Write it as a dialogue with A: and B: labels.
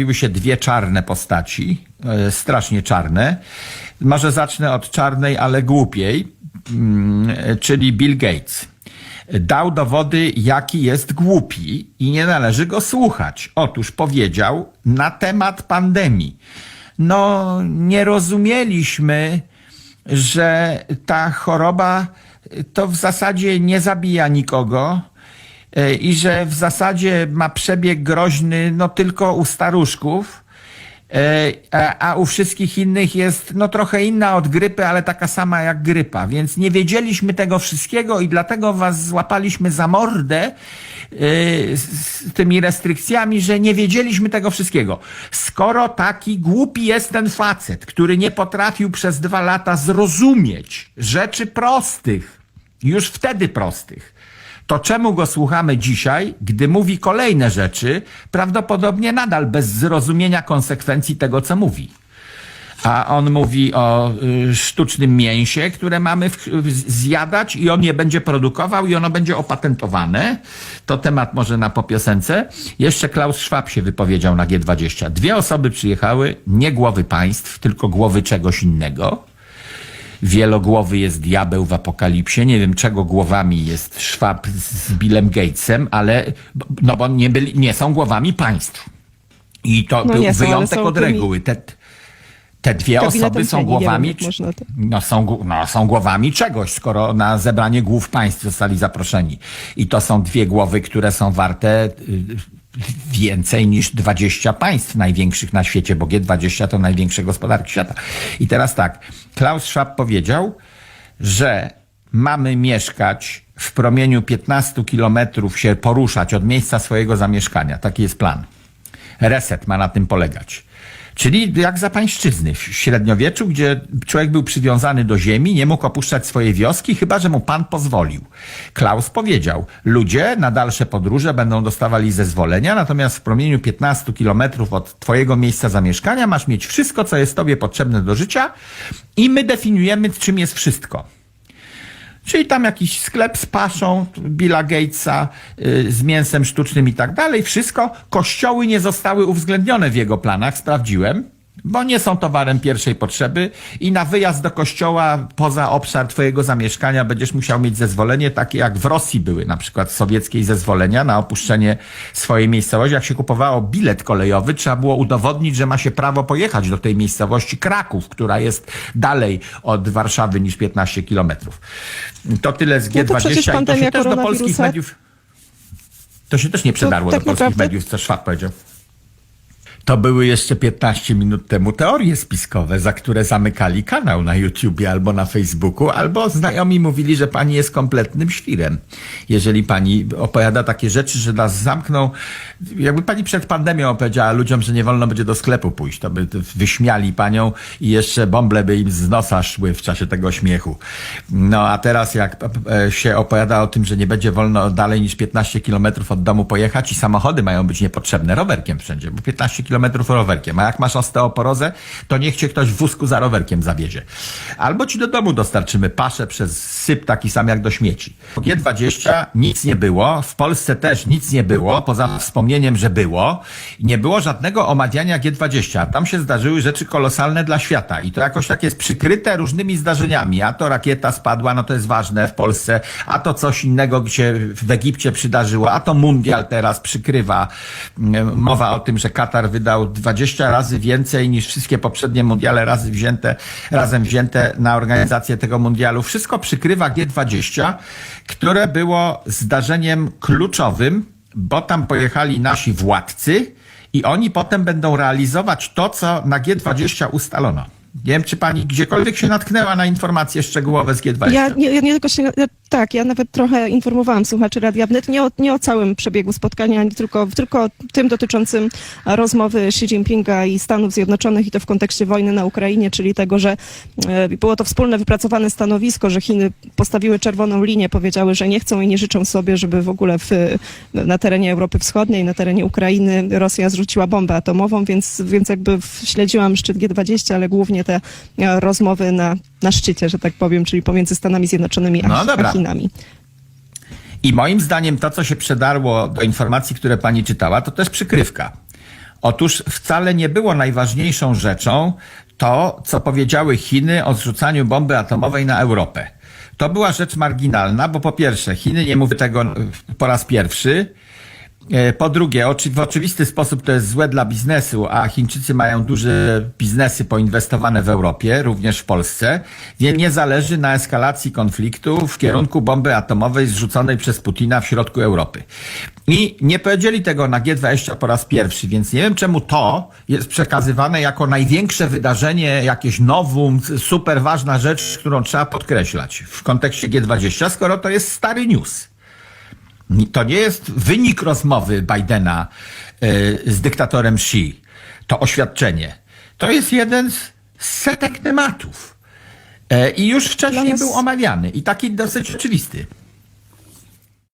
A: pojawiły się dwie czarne postaci, e, strasznie czarne. Może zacznę od czarnej, ale głupiej, mm, czyli Bill Gates. Dał dowody, jaki jest głupi i nie należy go słuchać. Otóż powiedział na temat pandemii. No, nie rozumieliśmy, że ta choroba to w zasadzie nie zabija nikogo i że w zasadzie ma przebieg groźny no tylko u staruszków, e, a, u wszystkich innych jest no trochę inna od grypy, ale taka sama jak grypa. Więc nie wiedzieliśmy tego wszystkiego i dlatego was złapaliśmy za mordę e, z tymi restrykcjami, że nie wiedzieliśmy tego wszystkiego. Skoro taki głupi jest ten facet, który nie potrafił przez dwa lata zrozumieć rzeczy prostych, już wtedy prostych, to czemu go słuchamy dzisiaj, gdy mówi kolejne rzeczy, prawdopodobnie nadal bez zrozumienia konsekwencji tego, co mówi? A on mówi o y, sztucznym mięsie, które mamy zjadać i on je będzie produkował i ono będzie opatentowane. To temat może na po piosence. Jeszcze Klaus Schwab się wypowiedział na G20. Dwie osoby przyjechały, nie głowy państw, tylko głowy czegoś innego. Wielogłowy jest diabeł w apokalipsie. Nie wiem, czego głowami jest Schwab z Billem Gatesem, ale no bo nie, byli, nie są głowami państw. I to
B: No
A: był
B: są,
A: wyjątek od
B: tymi
A: reguły. Te, te dwie osoby są
B: wiem,
A: głowami.
B: to-
A: No są, no są głowami czegoś, skoro na zebranie głów państw zostali zaproszeni. I to są dwie głowy, które są warte y, więcej niż 20 państw największych na świecie, bo G20 to największe gospodarki świata. I teraz tak, Klaus Schwab powiedział, że mamy mieszkać w promieniu 15 kilometrów się poruszać od miejsca swojego zamieszkania. Taki jest plan. Reset ma na tym polegać. Czyli jak za pańszczyzny w średniowieczu, gdzie człowiek był przywiązany do ziemi, nie mógł opuszczać swojej wioski, chyba że mu pan pozwolił. Klaus powiedział, ludzie na dalsze podróże będą dostawali zezwolenia, natomiast w promieniu 15 kilometrów od twojego miejsca zamieszkania masz mieć wszystko, co jest tobie potrzebne do życia i my definiujemy, czym jest wszystko. Czyli tam jakiś sklep z paszą Billa Gatesa, y, z mięsem sztucznym i tak dalej. Wszystko. Kościoły nie zostały uwzględnione w jego planach, sprawdziłem, bo nie są towarem pierwszej potrzeby i na wyjazd do kościoła poza obszar twojego zamieszkania będziesz musiał mieć zezwolenie, takie jak w Rosji były, na przykład sowieckiej zezwolenia na opuszczenie swojej miejscowości. Jak się kupowało bilet kolejowy, trzeba było udowodnić, że ma się prawo pojechać do tej miejscowości Kraków, która jest dalej od Warszawy niż 15 kilometrów. To tyle z
B: No to przecież
A: G20 i to się też do polskich mediów to się też nie przedarło
B: tak
A: do polskich
B: naprawdę-
A: mediów, co Szwab powiedział. To były jeszcze 15 minut temu teorie spiskowe, za które zamykali kanał na YouTubie albo na Facebooku, albo znajomi mówili, że pani jest kompletnym świrem. Jeżeli pani opowiada takie rzeczy, że nas zamkną, jakby pani przed pandemią opowiedziała ludziom, że nie wolno będzie do sklepu pójść, to by wyśmiali panią i jeszcze bąble by im z nosa szły w czasie tego śmiechu. No a teraz jak e, się opowiada o tym, że nie będzie wolno dalej niż 15 kilometrów od domu pojechać i samochody mają być niepotrzebne rowerkiem wszędzie, bo 15 kilometrów rowerkiem. A jak masz osteoporozę, to niech cię ktoś w wózku za rowerkiem zawiezie. Albo ci do domu dostarczymy paszę przez syp taki sam jak do śmieci. Po G20 nic nie było, w Polsce też nic nie było, poza wspomnieniem, że było. Nie było żadnego omawiania G20. Tam się zdarzyły rzeczy kolosalne dla świata i to jakoś tak jest przykryte różnymi zdarzeniami. A to rakieta spadła, no to jest ważne w Polsce, a to coś innego się w Egipcie przydarzyło, a to mundial teraz przykrywa. Mm, Mowa o tym, że Katar wydał 20 razy więcej niż wszystkie poprzednie mundiale razy wzięte, razem wzięte na organizację tego mundialu. Wszystko przykrywa G20, które było zdarzeniem kluczowym, bo tam pojechali nasi władcy i oni potem będą realizować to, co na G20 ustalono. Nie wiem, czy pani gdziekolwiek się natknęła na informacje szczegółowe z G20.
B: Ja nie, ja nie tylko się, ja, tak, ja nawet trochę informowałam słuchaczy Radia Wnet, nie o, nie o całym przebiegu spotkania, ani tylko, tylko tym dotyczącym rozmowy Xi Jinpinga i Stanów Zjednoczonych i to w kontekście wojny na Ukrainie, czyli tego, że e, było to wspólne wypracowane stanowisko, że Chiny postawiły czerwoną linię, powiedziały, że nie chcą i nie życzą sobie, żeby w ogóle w, na terenie Europy Wschodniej, na terenie Ukrainy Rosja zrzuciła bombę atomową, więc, więc jakby śledziłam szczyt G20, ale głównie te e, rozmowy na, na szczycie, że tak powiem, czyli pomiędzy Stanami Zjednoczonymi a,
A: No dobra.
B: a Chinami.
A: I moim zdaniem to, co się przedarło do informacji, które pani czytała, to też przykrywka. Otóż wcale nie było najważniejszą rzeczą to, co powiedziały Chiny o zrzucaniu bomby atomowej na Europę. To była rzecz marginalna, bo po pierwsze, Chiny nie mówią tego po raz pierwszy. E, Po drugie, w oczywisty sposób to jest złe dla biznesu, a Chińczycy mają duże biznesy poinwestowane w Europie, również w Polsce, więc nie zależy na eskalacji konfliktu w kierunku bomby atomowej zrzuconej przez Putina w środku Europy. I nie powiedzieli tego na G20 po raz pierwszy, więc nie wiem czemu to jest przekazywane jako największe wydarzenie, jakieś nowum, super ważna rzecz, którą trzeba podkreślać w kontekście G20, skoro to jest stary news. To nie jest wynik rozmowy Bidena y, z dyktatorem Xi. To oświadczenie. To jest jeden z setek tematów. E, I już wcześniej był omawiany i taki dosyć oczywisty.